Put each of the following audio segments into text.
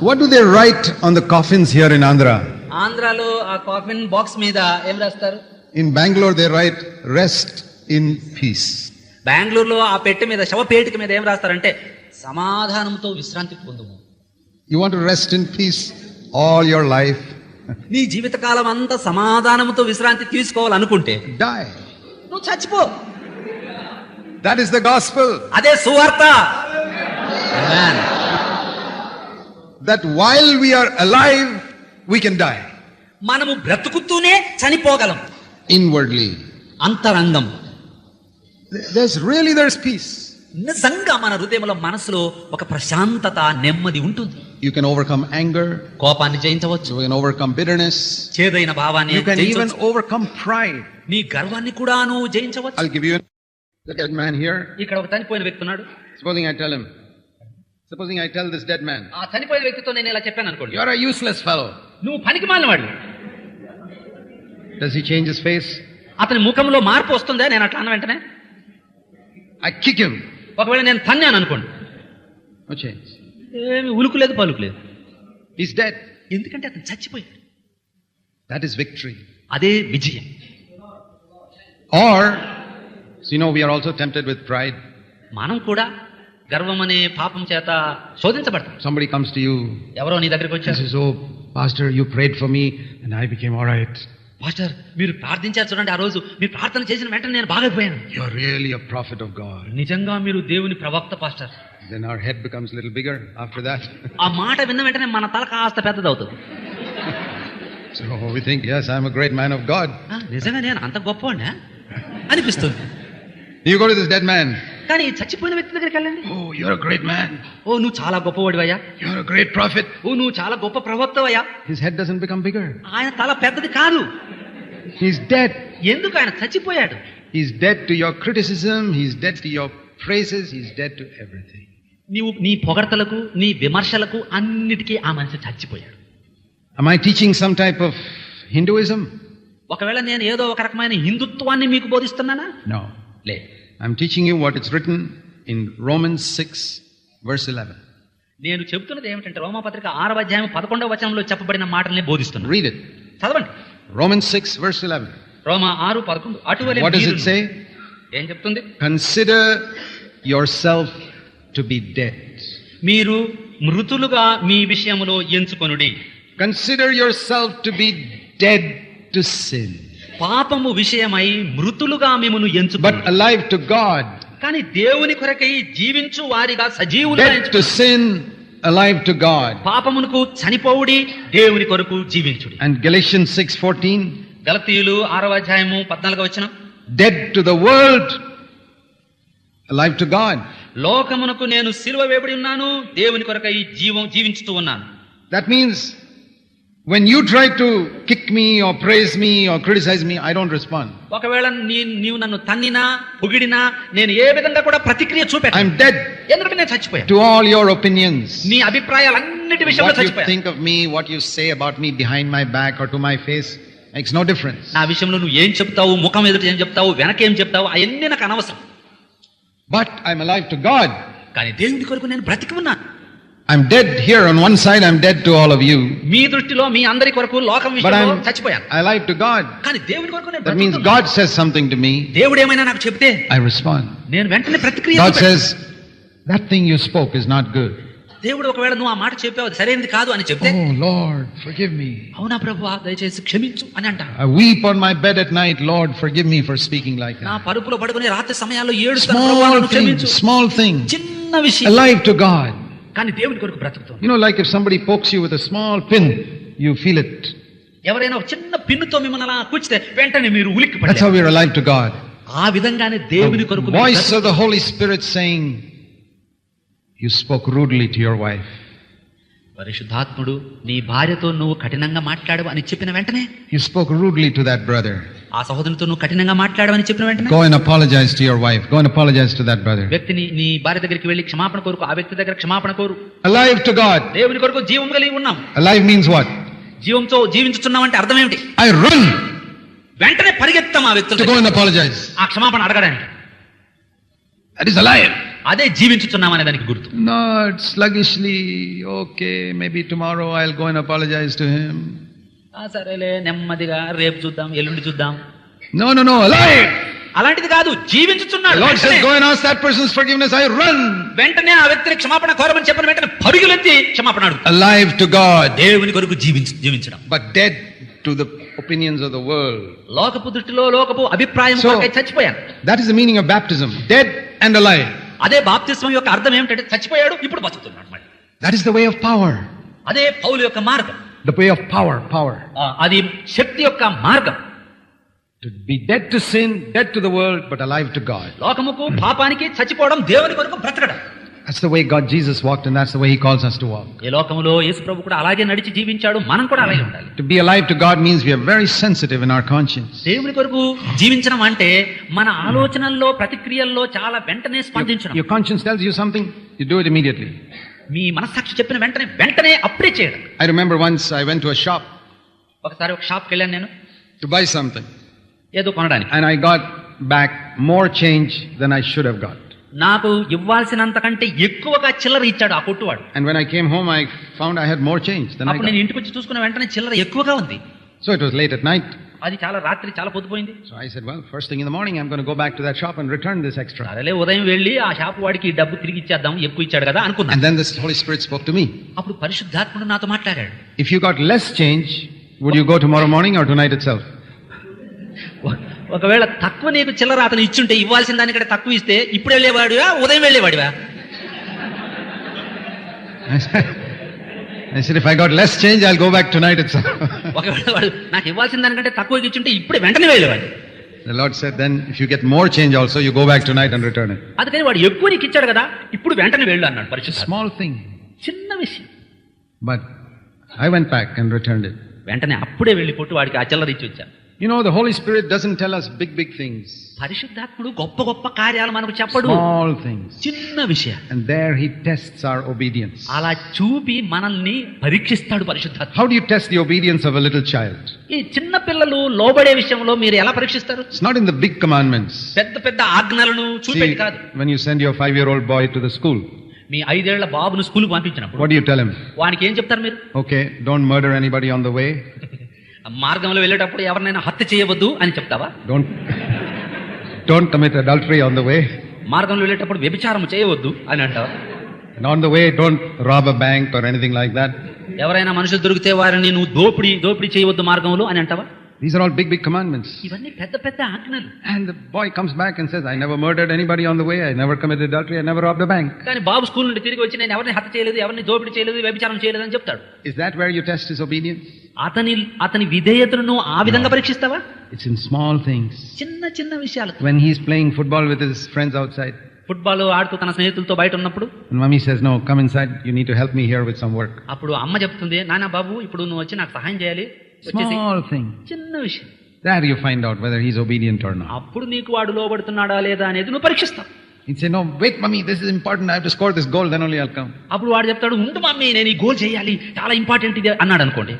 What do they write on the coffins here in Andhra? ఆంధ్రాలో ఆ coffin box మీద ఏం రాస్తారు In Bangalore, they write rest in peace. బెంగళూరులో ఆ పెట్టె మీద శవపేటిక మీద ఏం రాస్తారంటే సమాధానంతో విశ్రాంతి పొందుము You want to rest in peace all your life? నీ జీవితకాలం అంతా సమాధానంతో విశ్రాంతి తీసుకోవాలనుకుంటే Die. నువ్వు చచ్చిపో That is the gospel. అదే సువార్త that while we alive we can die మనము బ్రతుకుతూనే చనిపోగలం. ఇన్వర్డ్లీ అంతరంగం. దేర్స్ రియల్లీ దేర్స్ పీస్ నిజంగా మన హృదయంలో మనసులో ఒక ప్రశాంతత నెమ్మది ఉంటుంది. యూ కెన్ ఓవర్కమ్ యాంగర్ కోపాన్ని జయించవచ్చు. యు కెన్ ఓవర్కమ్ బిటర్నెస్ చేదైన భావాన్ని you can even overcome pride నీ గర్వాన్ని కూడా నువ్వు జయించవచ్చు I give you that man here ఇక్కడ ఒక తనిపోయిన వ్యక్తి ఉన్నాడు. Supposing I tell him Supposing I tell this dead man, ఆ చనిపోయిన వ్యక్తితో నేను ఇలా చెప్పాను అనుకోండి "You're a useless fellow." నువ్వు పనికి మాలినవాడు Does he change his face? అతని ముఖంలో మార్పు వస్తుందా నేను అట్లా అన్న వెంటనే I kick him. ఒకవేళ నేను తన్నాను అనుకోండి change. ఏమి ఉలుకు లేదు పలుకు లేదు He's dead. ఎందుకంటే అతను చచ్చిపోయాడు That is victory. అదే విజయం Or, so you know, we are also tempted with pride. మనం కూడా గర్వం అనే పాపం చేత శోధించబడతాం Somebody comes to you ఎవరో నీ దగ్గరికి వచ్చారు says, Oh, Pastor, you prayed for me and I became all right. Pastor మీరు ప్రార్థించారు చూడండి ఆ రోజు మీరు ప్రార్థన చేసిన వెంటనే నేను బాగైపోయాను You're really a prophet of God. నిజంగా మీరు దేవుని ప్రవక్త pastor Then our head becomes a little bigger after that. ఆ మాట విన్న వెంటనే మన తల కాస్త పెద్దదవుతుంది so we think, Yes, I'm a great man of God. నిజంగా నేను అంత గొప్పవాడినా అనిపిస్తుంది You go to this dead man. కానీ చచ్చిపోయిన వ్యక్తి దగ్గరికి వెళ్ళండి. ఓ యూర్ గ్రేట్ మ్యాన్ ఓ నువ్వు చాలా గొప్పవాడు అయ్యా యువర్ గ్రేట్ ప్రాఫిట్ ఓ నువ్వు చాలా గొప్ప ప్రవక్త అయ్యా his head doesn't become bigger ఆయన తల పెద్దది కాదు. హిస్ డెత్ ఎందుకు ఆయన చచ్చిపోయాడు? He's dead to your criticism he's dead to your praises he's dead to everything నీవు నీ పొగర్తలకు నీ విమర్శలకు అన్నిటికీ ఆ మనిషి చచ్చిపోయాడు. I teaching some type of Hinduism ఒకవేళ నేను ఏదో ఒక రకమైన హిందుత్వాన్ని మీకు బోధిస్తున్నానా? నో లే I'm teaching you what is written in Roman six verse eleven నేను చెబుతున్నది ఏమిటంటే రోమపత్రిక ఆరవ అధ్యాయం పదకొండవ వచనంలో చెప్పబడిన మాటలని బోధిస్తున్నాను. రీడ్ ఇట్ చదవండి. రోమన్ సిక్స్ వర్స్ ఇలెవెన్ రోమ ఆరు పదకొండు. అటువంటి వాట్ ఇస్ ఇట్ సే ఏం చెప్తుంది? Consider yourself to be dead మీరు మృతులుగా మీ విషయంలో ఎంచుకొనుడి. Consider yourself to be dead to sin పాపము విషయమై మృతులుగా మిమ్మను ఎంచుకొని but alive to God. కానీ దేవుని కొరకై జీవించు వారిగా to ఎంచుకొని sin, alive to God. పాపమునకు చనిపోవుడి దేవుని కొరకు జీవించుడి And Galatians 6:14, గలతీయులు ఆరవ అధ్యాయము పద్నాలుగో వచ్చిన dead to the world, alive to God. లోకమునకు నేను సిలువ వేయబడి ఉన్నాను దేవుని కొరకై జీవం జీవించుతూ ఉన్నాను That means when you try to kick me or praise me or criticize me, I don't respond. ఒకవేళ నీ నీవు నన్ను తన్నినా పొగిడినా నేను ఏ విధంగా కూడా ప్రతిక్రియ చూపెట్టాను I'm dead ఎందుకంటే నేను చచ్చిపోయాను to all your opinions. నీ అభిప్రాయాలన్నిటి విషయంలో What you చచ్చిపోయాను think of me, what you say about me behind my back or to my face makes no difference. నా విషయంలో నువ్వు ఏం చెప్తావు ముఖం ఎదుట ఏం చెప్తావు వెనకేం చెప్తావు అవన్నీ నాకు అనవసరం But I'm alive to God. కానీ దేవుని కొరకు నేను బ్రతికి ఉన్నాను I'm dead here on one side, I'm dead to all of you. మీ దృష్టిలో మీ అందరి కొరకు లోకం But విషయంలో I'm చచ్చిపోయాను alive to God. కానీ దేవుని కొరకు నేను That means బ్రతుకుతున్నాను. God says something to me, దేవుడు ఏమైనా నాకు చెప్తే I respond. నేను వెంటనే ప్రతిక్రియ God చూపెడతాను. says, that thing you spoke is not good. దేవుడు ఒకవేళ నువ్వు ఆ మాట చెప్పావు అది సరైనది కాదు అని చెప్తే Oh Lord, forgive me. అవునా ప్రభు దయచేసి క్షమించు అని అంటాను I weep on my bed at night, Lord, forgive me for speaking like నా that. పరుపులో పడుకునే రాత్రి సమయాల్లో ఏడుస్తాను ప్రభువా, Small నన్ను thing, క్షమించు small thing, చిన్న విషయం alive to God. కానీ దేవుని కొరకు బ్రతుకుతుంది you know like if somebody pokes you with a small pin you feel it ఎవరైనా ఒక చిన్న పిన్నుతో మిమ్మల్ని అలా కూర్చితే వెంటనే మీరు ఉలిక్కి పడతారు that's how we are alive to God ఆ విధంగానే దేవుని కొరకు voice of the Holy Spirit saying you spoke rudely to your wife పరిశుద్ధాత్ముడు నీ భార్యతో నువ్వు కఠినంగా మాట్లాడవు అని చెప్పిన వెంటనే you spoke rudely to that brother ఆ సహోదరుతో కఠినంగా మాట్లాడమని చెప్పిన వెంటనే go and apologise to your wife go and apologise to that brother వ్యక్తిని నీ భార్య దగ్గరికి వెళ్ళి క్షమాపణ కోరుకు. ఆ వ్యక్తి దగ్గర క్షమాపణ కోరు. అలైవ్ టు గాడ్ దేవుని కొరకు జీవం కలిగి ఉన్నాం. అలైవ్ మీన్స్ వాట్ జీవంతో జీవించుతున్నాం అంటే అర్థం ఏంటి ఐ రన్ వెంటనే పరిగెత్తాం ఆ వ్యక్తి గో అండ్ అపాలజైజ్ ఆ క్షమాపణ అడగడానికి. దట్ ఇస్ అలైవ్ అదే జీవించుతున్నాం అనే దానికి గుర్తు. Not sluggishly okay maybe tomorrow I will go and apologise to him సరేలే నెమ్మదిగా రేపు చూద్దాం ఎల్లుండి చూద్దాం. No, no, alive! అలాంటిది కాదు says, వెంటనే- ఆ వ్యక్తిని క్షమాపణ కోరమని చెప్పిన వెంటనే పరుగులెత్తి క్షమాపణ Alive to God, దేవుని కొరకు జీవించ జీవించడం. But dead to the opinions of the world. లోకపు దృష్టిలో లోకపు అభిప్రాయం కొరకై చచ్చిపోయాను. That is the meaning of baptism. Dead and alive. అదే బాప్తిస్మం యొక్క అర్థం ఏమిటంటే చచ్చిపోయాడు ఇప్పుడు బతుకుతున్నాడు That is the way of power. అదే పౌలు యొక్క మార్గం. The way of power, power. ఆ, అది శక్తి యొక్క మార్గం To be dead to sin, dead to the world, but alive to God. లోకముకు పాపానికి చచ్చిపోవడం దేవుని కొరకు బ్రతకడం That's the way God Jesus walked, and that's the way He calls us to walk. ఈ లోకములో యేసు ప్రభు కూడా అలాగే నడిచి జీవించాడు మనం కూడా అలాగే ఉండాలి To be alive to God means we are very sensitive in our conscience. దేవుని కొరకు జీవించడం అంటే మన ఆలోచనల్లో ప్రతిక్రియల్లో చాలా వెంటనే స్పందించడం Your conscience tells you something, you do it immediately. మీ మనస్సాక్షి చెప్పిన వెంటనే వెంటనే అప్లై చేయడం. I remember once I went to a shop ఒకసారి ఒక షాప్ వెళ్ళాను నేను. టు బై సంథింగ్ ఏదో కొనడానికి. And I got back more change than I should have got నాకు ఇవ్వాల్సినంత కంటే ఎక్కువగా చిల్లర ఇచ్చాడు ఆ కొట్టువాడు. And when I came home I found I had more change than అప్పుడు నేను ఇంటికి వచ్చి చూసుకున్న వెంటనే చిల్లర ఎక్కువగా ఉంది. So it was late at night అది చాలా రాత్రి చాలా పొద్దుపోయింది. So I said well first thing in the morning I am gonna go back to that shop and return this extra అరేలే ఉదయం వెళ్ళి ఆ షాప్ వాడికి ఈ డబ్బు తిరిగి ఇచ్చేద్దాం ఎక్కువ ఇచ్చాడు కదా అనుకున్నా. And then the Holy Spirit spoke to me అప్పుడు పరిశుద్ధాత్ముడు నాతో మాట్లాడాడు. If you got less change would you go tomorrow morning or tonight itself ఒకవేళ తక్కువ నీకు చిల్లర అతను ఇచ్చుంటే ఇవ్వాల్సిన దానికంటే తక్కువ ఇస్తే ఇప్పుడు వెళ్ళేవాడివా ఉదయం వెళ్ళేవాడివా? I said, if I got less change, I'll go back tonight itself. ఒకవేళ వాడు నాకు ఇవ్వాల్సిన దానికంటే తక్కువ ఇచ్చుంటే ఇప్పుడే వెంటనే వెళ్ళేవాడు the Lord said, then if you get more change also, you go back tonight and return it. అందుకని వాడు ఎక్కువ నీకు ఇచ్చాడు కదా ఇప్పుడు వెంటనే వెళ్ళు అన్నాడు పరిశుద్ధ Small thing. చిన్న విషయం But I went back and returned it. వెంటనే అప్పుడే వెళ్ళి పొట్టు వాడికి ఆ చిల్లర ఇచ్చి వచ్చాను you know the Holy Spirit doesn't tell us big big things పరిశుద్ధాత్ముడు గొప్ప గొప్ప కార్యాలు మనకు చెప్పడు. ఆల్ థింగ్ చిన్న విషయం and there he tests our obedience అలా చూపి మనల్ని పరీక్షిస్తాడు పరిశుద్ధాత్ముడు how do you test the obedience of a little child ఈ చిన్న పిల్లలు లోబడే విషయంలో మీరు ఎలా పరీక్షిస్తారు? It's not in the big commandments పెద్ద పెద్ద ఆజ్ఞలను చూపేది కాదు. When you send your 5 year old boy to the school మీ ఐదేళ్ళ బాబును స్కూల్ పంపించినప్పుడు వాట్ యు టెల్ ఏం చెప్తారు మీరు? Okay don't murder anybody on the way మార్గంలో వెళ్ళేటప్పుడు ఎవరినైనా హత్య చేయవద్దు అని చెప్తావా Don't, don't commit adultery on the way. మార్గంలో వెళ్ళేటప్పుడు వ్యభిచారం చేయవద్దు అని అంటావా on the way, don't rob a bank or anything like that. ఎవరైనా మనుషులు దొరికితే వారిని నువ్వు దోపిడీ దోపిడీ చేయవద్దు మార్గంలో అని అంటావా These are all big, big commandments. ఇవన్నీ పెద్ద పెద్ద ఆజ్ఞలు And the boy comes back and says, I never murdered anybody on the way. I never committed adultery. I never robbed a bank. కానీ బాబు స్కూల్ నుండి తిరిగి వచ్చి నేను ఎవరిని హత్య చేయలేదు ఎవరిని దోపిడీ చేయలేదు వ్యభిచారం చేయలేదు అని చెప్తాడు Is that where you test his obedience? అతని అతని విధేయతను ఆ విధంగా పరీక్షిస్తావా It's in small things. చిన్న చిన్న విషయాలు When he's playing football with his friends outside, football ఆడుతూ తన స్నేహితులతో బయట ఉన్నప్పుడు mommy says, No, come inside. You need to help me here with some work. అప్పుడు అమ్మ చెప్తుంది నాన్న బాబు ఇప్పుడు నువ్వు వచ్చి నాకు సహాయం చేయాలి Small thing. చిన్న విషయం There you find out whether he's obedient or not. అప్పుడు నీకు వాడు లోబడుతున్నాడా లేదా అనేది నువ్వు పరీక్షిస్తావు say, No, wait, mommy, this is important. I have to score this goal, then only I'll come. అప్పుడు వాడు చెప్తాడు ఉండు మమ్మీ నేను ఈ గోల్ చేయాలి చాలా ఇంపార్టెంట్ ఇది అన్నాడు అనుకోండి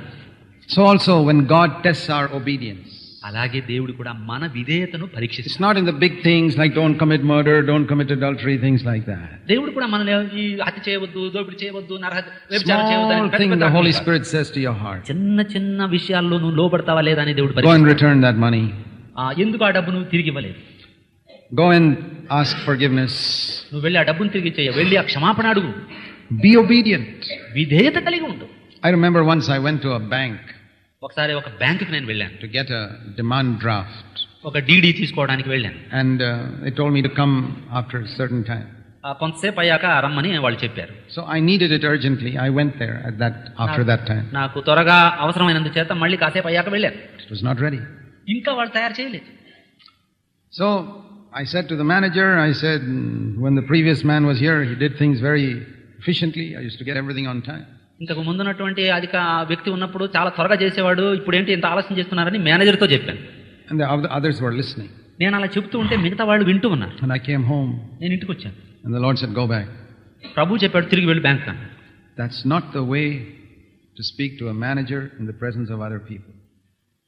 So, also, when God tests our obedience, అలాగే దేవుడు కూడా మన విధేయతను it's పరీక్షిస్తాడు not in the big things like don't commit murder, don't commit adultery, things like that. దేవుడు కూడా మనల్ని ఈ హత్య చేయవద్దు దోపిడీ చేయవద్దు నరహత్య వ్యభిచారం చేయవద్దు అని Small పెద్ద thing పెద్ద the Holy ఆజ్ఞలు కాదు. Spirit says to your heart. చిన్న చిన్న విషయాల్లో నువ్వు లోబడతావా లేదా అని దేవుడు Go and పరీక్షిస్తాడు. return that money. ఆ, ఎందుకు ఆ డబ్బు నువ్వు తిరిగి ఇవ్వలేదు Go and ask forgiveness. నువ్వు వెళ్ళి ఆ డబ్బును తిరిగి చేయ వెళ్ళి ఆ క్షమాపణ అడుగు Be obedient. విధేయత కలిగి ఉండు I remember once I went to a bank ఒకసారి ఒక బ్యాంకుకి నేను వెళ్ళాను to get a demand draft, ఒక డీడీ తీసుకోవడానికి వెళ్ళాను and uh, they told me to come after a certain time. ఆ, కొంతసేపు అయ్యాక రమ్మని వాళ్ళు చెప్పారు So I needed it urgently. I went there at that after that time. నాకు త్వరగా అవసరమైనందు చేత మళ్ళీ కాసేపు అయ్యాక వెళ్ళాను It was not ready. ఇంకా వాళ్ళు తయారు చేయలేదు I said to the manager, I said, "Mm, when the previous man was here, he did things very efficiently. I used to get everything on time. ఇంతకు ముందున్నటువంటి అధిక వ్యక్తి ఉన్నప్పుడు చాలా త్వరగా చేసేవాడు ఇప్పుడు ఏంటి ఇంత ఆలస్యం చేస్తున్నారని మేనేజర్తో చెప్పాను listening. నేను అలా చెప్తూ ఉంటే మిగతా వాళ్ళు వింటూ ఉన్నారు home, నేను ఇంటికి వచ్చాను. ప్రభు చెప్పాడు తిరిగి వెళ్ళి బ్యాంక్ అన్నాడు That's not the way to speak to a manager in the presence of other people.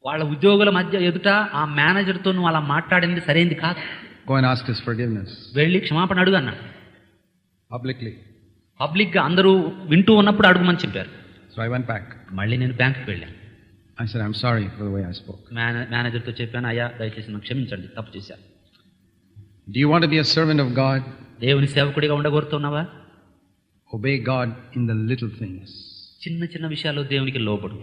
వాళ్ళ ఉద్యోగుల మధ్య ఎదుట ఆ మేనేజర్తో నువ్వు అలా మాట్లాడింది సరైంది కాదు Go and ask his forgiveness. వెళ్ళి క్షమాపణ అడుగు అన్నాడు publicly. పబ్లిక్గా అందరూ వింటూ ఉన్నప్పుడు అడుగుమని చెప్పారు So I went back. మళ్ళీ నేను బ్యాంకుకి వెళ్ళాను said, I'm sorry for the way I spoke. మేనే మేనేజర్తో చెప్పాను అయ్యా దయచేసి నన్ను క్షమించండి తప్పు చేశాను want to be a servant of God? దేవుని సేవకుడిగా ఉండగోరుతున్నావా Obey God in the little things. చిన్న చిన్న విషయాల్లో దేవునికి లోబడు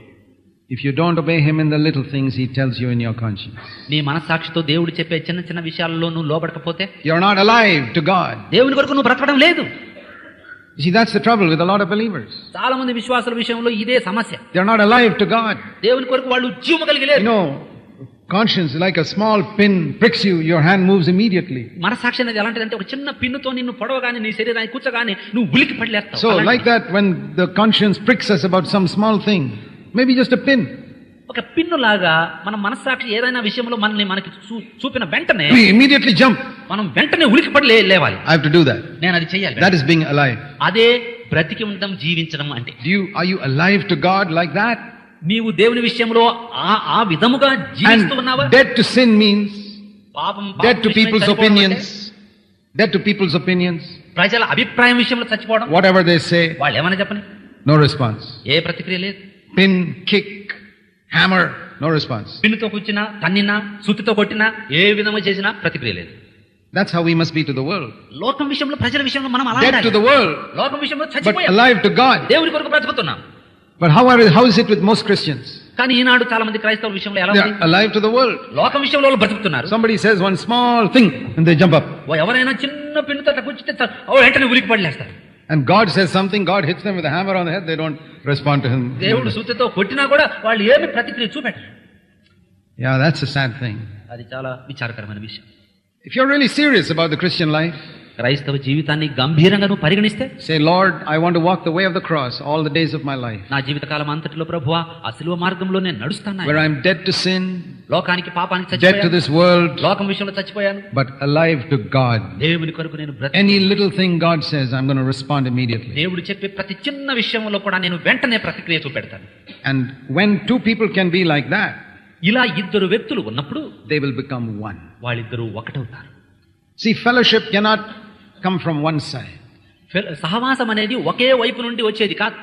If you don't obey Him in the little things, He tells you in your conscience. నీ మనస్సాక్షితో దేవుడు చెప్పే చిన్న చిన్న విషయాల్లో నువ్వు లోబడకపోతే You're not alive to God. దేవుని కొరకు నువ్వు బ్రతకడం లేదు You see, that's the trouble with a lot of believers. చాలా మంది విశ్వాసుల విషయంలో ఇదే సమస్య They're not alive to God. దేవుని కొరకు వాళ్ళు జీవము కలిగి You లేరు know, conscience, like a small pin pricks you, your hand moves immediately. మనసాక్షి అనేది ఎలాంటిదంటే ఒక చిన్న పిన్నుతో నిన్ను పొడవగానే నీ శరీరాన్ని కూర్చోగానే నువ్వు ఉలికి పడలేస్తావు So, like that, when the conscience pricks us about some small thing, maybe just a pin, ఒక పిన్ను లాగా మన మనస్సాక్షి ఏదైనా విషయంలో మనల్ని మనకి చూపిన వెంటనే immediately jump. మనం వెంటనే ఉలికిపడలే లేవాలి. I have to do that నేను అది చేయాలి దట్ ఇస్ బీయింగ్ అలైవ్ అదే బ్రతికి ఉండడం జీవించడం అంటే. Do you are you alive to God like that నీవు దేవుని విషయంలో ఆ ఆ విధముగా జీవిస్తున్నావా ఉన్నావా? టు సిన్ మీన్స్ పాపం dead to people's opinions dead to people's opinions ప్రజల అభిప్రాయం విషయంలో చచ్చిపోవడం. వాట్ ఎవర్ దే సే వాళ్ళు ఏమని చెప్పని? నో రెస్పాన్స్ ఏ ప్రతిక్రియ లేదు. Pin kick hammer no response పిన్తో కూర్చినా తన్నినా సుత్తితో కొట్టినా ఏ విధంగా చేసినా ప్రతిక్రియ లేదు. That's how we must be to the world. లోకం విషయంలో ప్రజల విషయంలో మనం అలా Dead to the world, లోకం విషయంలో but చచ్చిపోయాం alive to God. దేవుని కొరకు బ్రతుకుతున్నాం But how, are, how is it with most Christians? కానీ ఈనాడు చాలా మంది క్రైస్తవుల విషయంలో ఎలా They ఉంది are alive to the world. లోకం విషయంలో వాళ్ళు బ్రతుకుతున్నారు Somebody says one small thing and they jump up. ఓ ఎవరైనా చిన్న పిన్నుతో అట్లా కూర్చుంటే చ- ఓ వెంటనే ఉలికి పడలేస్తారు And God says something, God hits them with a hammer on the head, they don't respond to Him. దేవుడు సుత్తితో కొట్టినా కూడా వాళ్ళు ఏమి ప్రతిక్రియ చూపెట్టరు Yeah, that's a sad thing. అది చాలా విచారకరమైన విషయం if you are really serious about the Christian life క్రైస్తవ జీవితాన్ని గంభీరంగా నువ్వు పరిగణిస్తే say Lord I want walk the way of the cross all the days of my life నా జీవిత కాలం అంతటిలో ప్రభువా ఆ సిలువ మార్గంలో నేను నడుస్తాను where I am dead to sin లోకానికి పాపానికి చచ్చిపోయాను డెడ్ టు దిస్ వరల్డ్ లోకం విషయంలో చచ్చిపోయాను. బట్ అలైవ్ టు గాడ్ దేవుని కొరకు నేను బ్రతి any little thing God says I am gonna respond immediately దేవుడు చెప్పే ప్రతి చిన్న విషయంలో కూడా నేను వెంటనే ప్రతిక్రియ చూపెడతాను. And when two people can be like that ఇలా ఇద్దరు వ్యక్తులు ఉన్నప్పుడు దే విల్ బికమ్ వన్ వాళ్ళిద్దరూ ఒకటవుతారు. See fellowship cannot come from one side సహవాసం అనేది ఒకే వైపు నుండి వచ్చేది కాదు.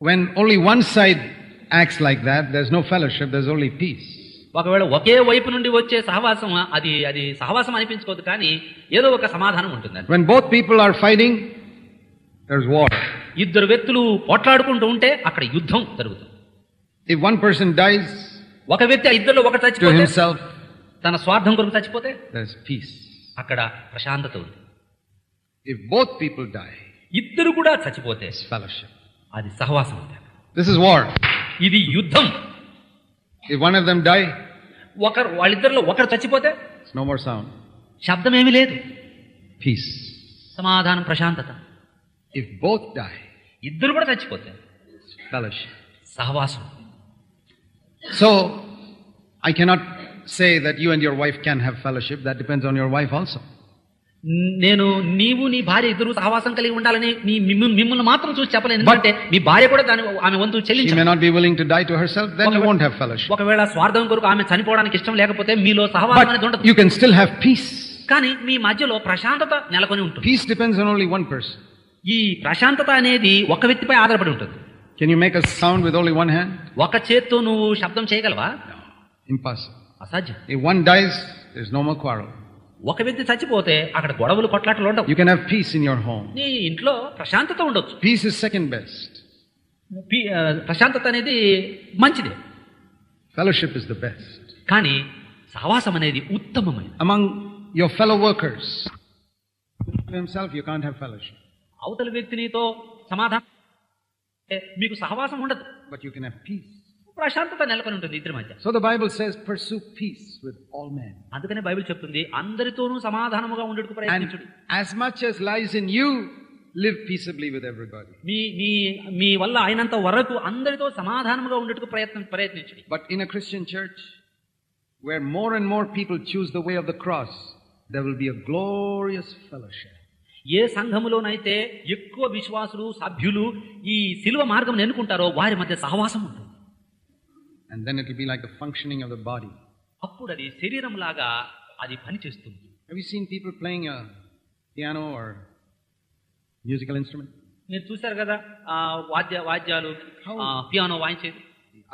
When only one side acts like that there is no fellowship there is only peace ఒకవేళ ఒకే వైపు నుండి వచ్చే సహవాసం అది అది సహవాసం అనిపించుకోదు కానీ ఏదో ఒక సమాధానం ఉంటుంది when both people are fighting there is war ఇద్దరు వ్యక్తులు పోట్లాడుకుంటూ ఉంటే అక్కడ యుద్ధం జరుగుతుంది. ఇఫ్ వన్ పర్సన్ డైస్ ఒక వ్యక్తి ఆ ఇద్దరిలో ఒకటి to చచ్చిపోతే తన స్వార్థం కొరకు చచ్చిపోతే peace. అక్కడ ప్రశాంతత ఉంది If both people die, ఇద్దరు కూడా చచ్చిపోతే fellowship. అది సహవాసం ఉంది This is war. ఇది యుద్ధం If one of them die, ఒకరు వాళ్ళిద్దరిలో ఒకరు చచ్చిపోతే no more sound. శబ్దం ఏమీ లేదు Peace. సమాధానం ప్రశాంతత If both die, ఇద్దరు కూడా చచ్చిపోతే fellowship. సహవాసం so I cannot say that you and your wife can have fellowship that depends on your wife also నేను నీవు నీ భార్య ఇద్దరు సహవాసం కలిగి ఉండాలని మిమ్మల్ని మాత్రం చూసి చెప్పలేను. అంటే మీ భార్య కూడా దాని ఆమె వంతు చెల్లించి may not be willing to die to fellowship ఒకవేళ స్వార్థం కొరకు ఆమె చనిపోవడానికి ఇష్టం లేకపోతే మీలో సహవాసం అనేది ఉండదు. కెన్ స్టిల్ హావ్ పీస్ కానీ మీ మధ్యలో ప్రశాంతత నెలకొని ఉంటుంది. Peace depends only one person ఈ ప్రశాంతత అనేది ఒక వ్యక్తిపై ఆధారపడి ఉంటుంది. Can you make a sound with only one hand ఒక చేత్తో నువ్వు శబ్దం చేయగలవా? ఇంపాసిబుల్ అసాధ్యం. ఈ one dies is no more quarrel ఒక వ్యక్తి చచ్చిపోతే అక్కడ గొడవలు కొట్లాటలు ఉండవు. You can have peace in your home నీ ఇంట్లో ప్రశాంతత ఉండొచ్చు. పీస్ ఇస్ సెకండ్ బెస్ట్ ప్రశాంతత అనేది మంచిది. ఫెలోషిప్ ఇస్ ద బెస్ట్ కానీ సహవాసం అనేది ఉత్తమమైనది. Among your fellow workers himself you can't have fellowship అవతల వ్యక్తినితో సమాధానం మీకు సహవాసం ఉండదు But you can have peace. ప్రశాంతత నెలకొని ఉంటుంది ఇద్దరి మధ్య So the Bible says, pursue peace with all men. అందుకనే బైబిల్ చెప్తుంది అందరితోనూ సమాధానముగా ఉండేందుకు And ప్రయత్నించుడి as much as lies in you, live peaceably with everybody. మీ మీ మీ వల్ల అయినంత వరకు అందరితో సమాధానముగా ఉండేందుకు ప్రయత్నం ప్రయత్నించుడి But in a Christian church, where more and more people choose the way of the cross, there will be a glorious fellowship. ఏ సంఘములోనైతే ఎక్కువ విశ్వాసులు సభ్యులు ఈ శిలువ మార్గం ఎన్నుకుంటారో వారి మధ్య సహవాసం ఉంటుంది. అప్పుడు అది శరీరం లాగా అది పనిచేస్తుంది. మీరు చూశారు కదా వాద్య వాద్యాలు piano వాయించేది?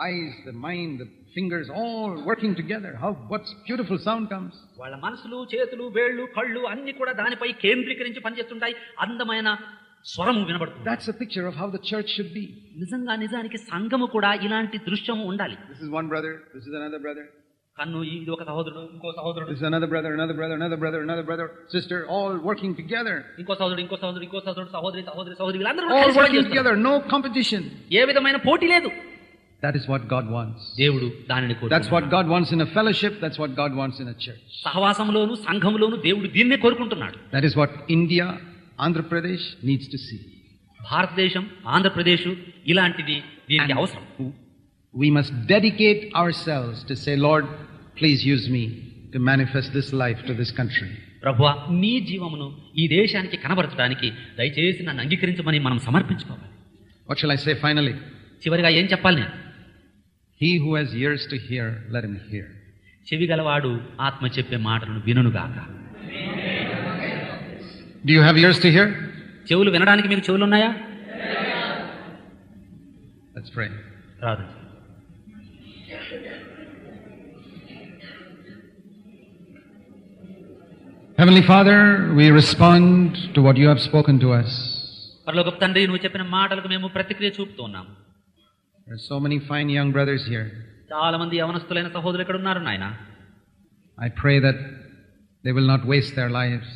Eyes the mind the fingers all working together. How what beautiful sound comes. వాళ్ళ మనసులు చేతులు వేళ్ళు కళ్ళు అన్ని కూడా దానిపై కేంద్రీకరించి పనిచేస్తుంటాయి అందమైన స్వరము వినబడుతుంది That's a picture of how the church should be. నిజంగా నిజానికి సంఘము కూడా ఇలాంటి దృశ్యము ఉండాలి This is one brother, this is another brother, కన్ను ఇది ఒక సహోదరుడు ఇంకో సహోదరుడు this is another brother, another brother, another brother, another brother, sister, all working together. ఇంకో సహోదరుడు ఇంకో సహోదరుడు ఇంకో సహోదరుడు సహోదరి సహోదరి సహోదరి వీళ్ళందరూ కూడా All కలిసి working పనిచేస్తున్నారు. together, no competition. ఏ విధమైన పోటీ లేదు That is what God wants. దేవుడు దానిని That's కోరుకుంటున్నాడు. what God wants in a fellowship, that's what God wants in a church. సహవాసంలోను సంఘంలోను దేవుడు దీన్నే కోరుకుంటున్నాడు That is what India, Andhra Pradesh needs to see. భారతదేశం ఆంధ్రప్రదేశ్ ఇలాంటిది దీనికి అవసరం We must dedicate ourselves to say, Lord, please use me to manifest this life to this country. ప్రభువా నీ జీవమును ఈ దేశానికి కనబరచడానికి దయచేసి నన్ను అంగీకరించమని మనం సమర్పించుకోవాలి What shall I say finally? చివరిగా ఏం చెప్పాలి నేను He who has ears to hear, let him hear. చెవి గలవాడు ఆత్మ చెప్పే మాటలను వినుగాక Do you have ears to hear? చెవులు వినడానికి మీకు చెవులు ఉన్నాయా Let's pray. రాదు Heavenly Father, we respond to what you have spoken to us. పరలోక తండ్రి నువ్వు చెప్పిన మాటలకు మేము ప్రతిక్రియ చూపుతూ ఉన్నాము There are so many fine young brothers here. చాలా మంది యవనస్తులైన సహోదరులు ఇక్కడ ఉన్నారు నాయన I pray that they will not waste their lives.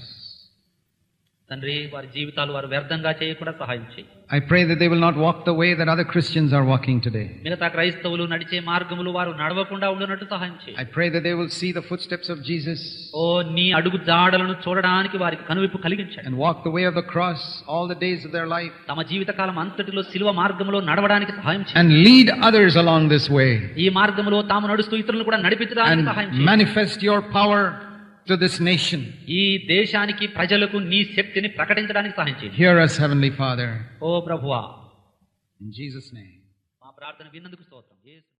తండ్రి వారి జీవితాలు వారు వ్యర్థంగా చేయకుండా సహాయం చేయి I pray that they will not walk the way that other Christians are walking today. మిగతా క్రైస్తవులు నడిచే మార్గములు వారు నడవకుండా ఉండునట్టు సహాయం చేయి I pray that they will see the footsteps of Jesus ఓ నీ అడుగు జాడలను చూడడానికి వారికి కనువిప్పు కలిగించండి and walk the way of the cross all the days of their life తమ జీవితకాలం అంతటిలో శిలువ మార్గంలో నడవడానికి సహాయం చేయి and lead others along this way ఈ మార్గంలో తాము నడుస్తూ ఇతరులను కూడా నడిపించడానికి and సహాయం చేయి manifest your power to this nation. ఈ దేశానికి ప్రజలకు నీ శక్తిని ప్రకటించడానికి సహాయం చేయి Hear us, Heavenly Father. ఓ ప్రభువా In Jesus' name. మా ప్రార్థన విన్నందుకు స్తోత్రం